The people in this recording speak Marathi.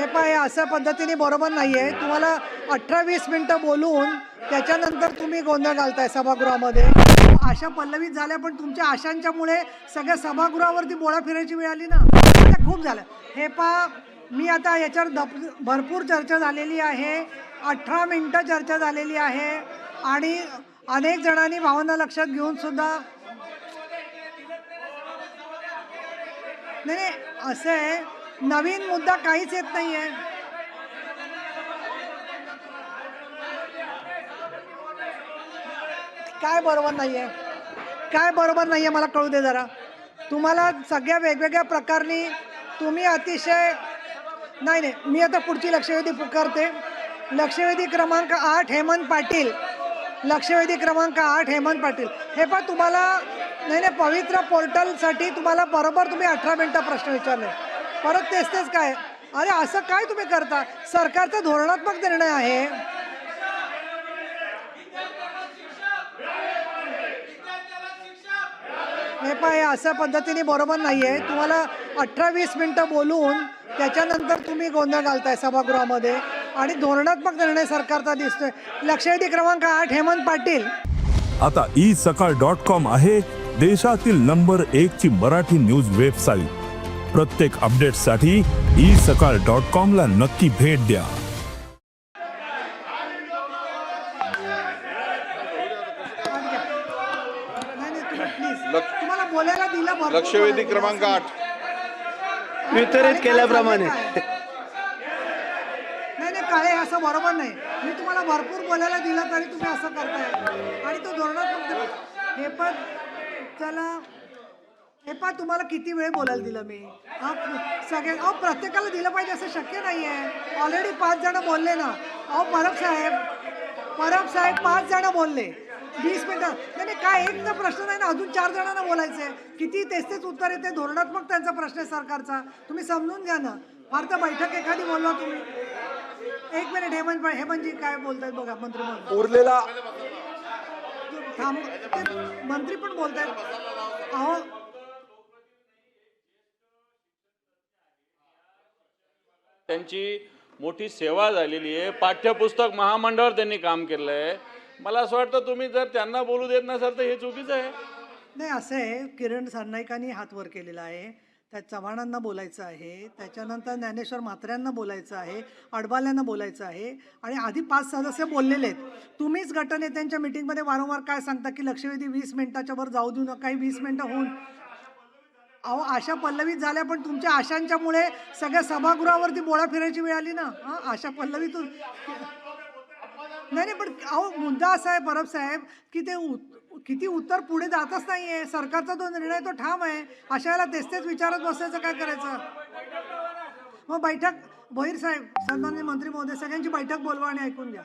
हे पाय अशा पद्धतीने बरोबर नाही आहे तुम्हाला अठरा वीस मिनटं बोलून त्याच्यानंतर तुम्ही गोंधळ घालताय सभागृहामध्ये. आशा पल्लवीत झाल्या पण तुमच्या आशांच्यामुळे सगळ्या सभागृहावरती बोळा फिरायची वेळ आली ना. आता खूप झालं. हे पा मी आता याच्यावर दप भरपूर चर्चा झालेली आहे. अठरा मिनटं चर्चा झालेली आहे. आणि अनेक जणांनी भावना लक्षात घेऊन सुद्धा नाही असं आहे. नवीन मुद्दा काहीच येत नाही आहे काय बरोबर नाही आहे काय बरोबर नाही आहे मला कळू दे जरा. तुम्हाला सगळ्या वेगवेगळ्या प्रकारनी तुम्ही अतिशय नाही नाही मी आता पुढची लक्षवेधी पुकारते. लक्षवेधी क्रमांक आठ हेमंत पाटील. लक्षवेधी क्रमांक आठ हेमंत पाटील. हे पण तुम्हाला नाही नाही पवित्र पोर्टलसाठी तुम्हाला बरोबर तुम्ही अठरा मिनटं प्रश्न विचारले. परत तेच तेच काय? अरे असं काय तुम्ही करता? सरकारचा धोरणात्मक निर्णय आहे. हे पाय अशा पद्धतीने बरोबर नाही आहे तुम्हाला अठरा वीस मिनटं बोलून त्याच्यानंतर तुम्ही गोंधळ घालताय सभागृहामध्ये. आणि धोरणात्मक निर्णय सरकारचा दिसतोय. लक्षवेधी क्रमांक आठ हेमंत पाटील. आता ई सकाळ डॉट कॉम आहे देशातील नंबर एक ची मराठी न्यूज वेबसाईट. प्रत्येक अपडेटसाठी ई सकाळ डॉट कॉम ला नक्की भेट द्या. नाही नाही तुम्ही प्लीज तुम्हाला बोलायला दिलं भरपूर लक्षवेधी बोलायला क्रमांक दिलं. आठ. वितरित केल्याप्रमाणे. नाही नाही काळे असं बरोबर नाही. मी तुम्हाला भरपूर बोलायला दिलं तरी तुम्ही असं करताय. आणि तो धोरणात्मक हे पण चला. हे पण तुम्हाला किती वेळ बोलायला दिलं मी. हा सगळे अहो प्रत्येकाला दिलं पाहिजे असं शक्य नाही आहे ऑलरेडी पाच जण बोलले ना. अहो परब साहेब परब साहेब पाच जण बोलले. वीस मिनिटं. नाही नाही काय एक तर प्रश्न नाही ना अजून चार जणांना बोलायचं आहे किती तेच तेच उत्तर येते धोरणात्मक त्यांचा प्रश्न आहे सरकारचा. तुम्ही समजून घ्या ना. फार तर बैठक एखादी बोलवा तुम्ही. एक मिनिट हेमंत हेमंतजी काय बोलतायत बघा मंत्री उरलेला थांब मंत्री पण बोलतायत. अहो त्यांची मोठी सेवा झालेली आहे. पाठ्यपुस्तक महामंडळावर त्यांनी काम केलं आहे. मला असं वाटतं तुम्ही जर त्यांना बोलू देत नसाल तर हे चुकीचं आहे. नाही असं आहे. किरण सरनाईकांनी हात वर केलेला आहे. त्या चव्हाणांना बोलायचं आहे. त्याच्यानंतर ज्ञानेश्वर म्हात्र्यांना बोलायचं आहे. अडबाल्यांना बोलायचं आहे. आणि आधी पाच सदस्य बोललेले आहेत. तुम्हीच गटनेत्यांच्या मिटिंगमध्ये वारंवार काय सांगता की लक्षवेधी वीस मिनिटाच्या वर जाऊ देऊ नका. काही वीस मिनिटं होऊन अहो आशा पल्लवीत झाल्या पण तुमच्या आशांच्यामुळे सगळ्या सभागृहावरती बोळा फिरायची वेळ आली ना? हां आशा पल्लवीतून. नाही नाही पण अहो मुद्दा असा आहे परब साहेब की ते उत- किती उत्तर पुढे जातच नाही आहे सरकारचा जो निर्णय तो ठाम आहे. अशा वेळेला तेच तेच विचारत बसायचं काय करायचं? मग बैठक भोईर साहेब सन्मान्य मंत्री महोदय सगळ्यांची बैठक बोलवा आणि ऐकून घ्या.